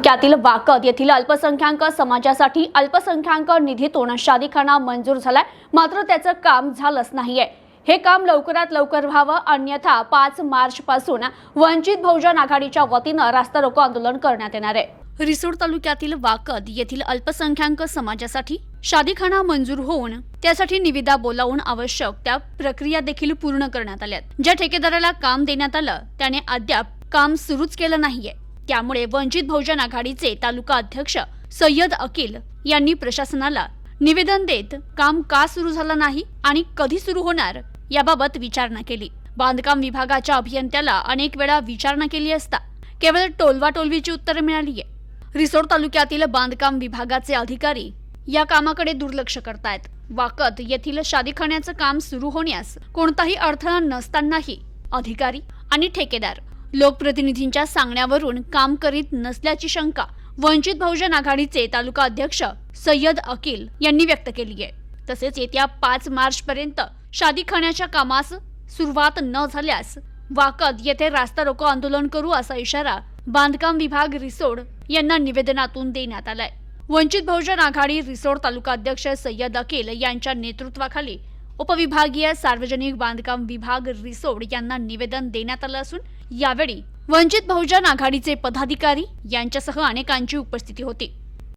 तालुक्यातील वाकद येथील अल्पसंख्याक समाजासाठी अल्पसंख्याक निधीतून शादीखाना मंजूर झालाय. मात्र त्याचं काम झालंच नाहीये. हे काम लवकरात लवकर व्हावं अन्यथा पाच मार्च पासून वंचित बहुजन आघाडीच्या वतीनं रास्ता रोको आंदोलन करण्यात येणार आहे. रिसोड तालुक्यातील वाकद येथील अल्पसंख्याक समाजासाठी शादीखाना मंजूर होऊन त्यासाठी निविदा बोलावून आवश्यक त्या प्रक्रिया देखील पूर्ण करण्यात आल्या ज्या ठेकेदाराला काम देण्यात आलं त्याने अद्याप काम सुरूच केलं नाहीये. त्यामुळे वंचित बहुजन आघाडीचे तालुका अध्यक्ष सय्यद अकील यांनी प्रशासनाला निवेदन देत काम का सुरू झालं नाही आणि कधी सुरू होणार याबाबत विचारणा केली. बांधकाम विभागाच्या अभियंत्याला अनेक वेळा विचारणा केली असता केवळ टोलवाटोलवीची उत्तर मिळाली आहे. रिसोड तालुक्यातील बांधकाम विभागाचे अधिकारी या कामाकडे दुर्लक्ष करतायत. वाकत येथील शादीखान्याचं काम सुरू होण्यास कोणताही अडथळा नसतानाही अधिकारी आणि ठेकेदार लोकप्रतिनिधींच्या सांगण्यावरून काम करीत नसल्याची शंका वंचित बहुजन आघाडीचे तालुका अध्यक्ष सय्यद अकील यांनी व्यक्त केली आहे. तसेच येत्या पाच मार्च पर्यंत शादीखान्याच्या कामास सुरुवात न झाल्यास वाकद येथे रास्ता रोको आंदोलन करू असा इशारा बांधकाम विभाग रिसोड यांना निवेदनातून देण्यात आलाय. वंचित बहुजन आघाडी रिसोड तालुका अध्यक्ष सय्यद अकील यांच्या नेतृत्वाखाली उपविभागीय सार्वजनिक बांधकाम विभाग रिसोड यांना निवेदन देण्यात आलं असून यावेळी वंचित बहुजन आघाडीचे पदाधिकारी यांच्यासह अनेकांची उपस्थिती होती.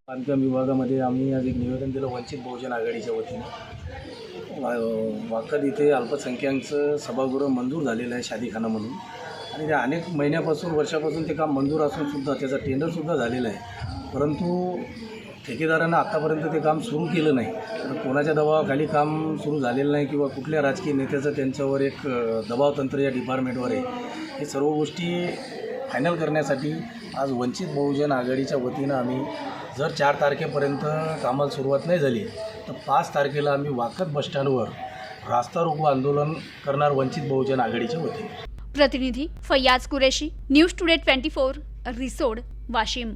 बांधकाम विभागामध्ये आम्ही आज एक निवेदन दिलं वंचित बहुजन आघाडीच्या वतीने. वा वाकद इथे अल्पसंख्याकांचं सभागृह मंजूर झालेलं आहे शादीखाना म्हणून. आणि ते अनेक महिन्यापासून वर्षापासून ते काम मंजूर असूनसुद्धा त्याचा टेंडरसुद्धा झालेलं आहे. परंतु ठेकेदारानं आत्तापर्यंत ते काम सुरू केलं नाही. तर कोणाच्या दबावाखाली काम सुरू झालेलं नाही किंवा कुठल्या राजकीय नेत्याचं त्यांच्यावर एक दबावतंत्र या डिपार्टमेंटवर आहे. हे सर्व गोष्टी फायनल करण्यासाठी आज वंचित बहुजन आघाडीच्या वतीनं आम्ही जर चार तारखेपर्यंत कामाला सुरुवात नाही झाली तर पाच तारखेला आम्ही वाकत बसस्टँडवर रास्ता रोको आंदोलन करणार वंचित बहुजन आघाडीच्या वतीने. प्रतिनिधी Faiyaz Qureshi News Today twenty four Risod Washim.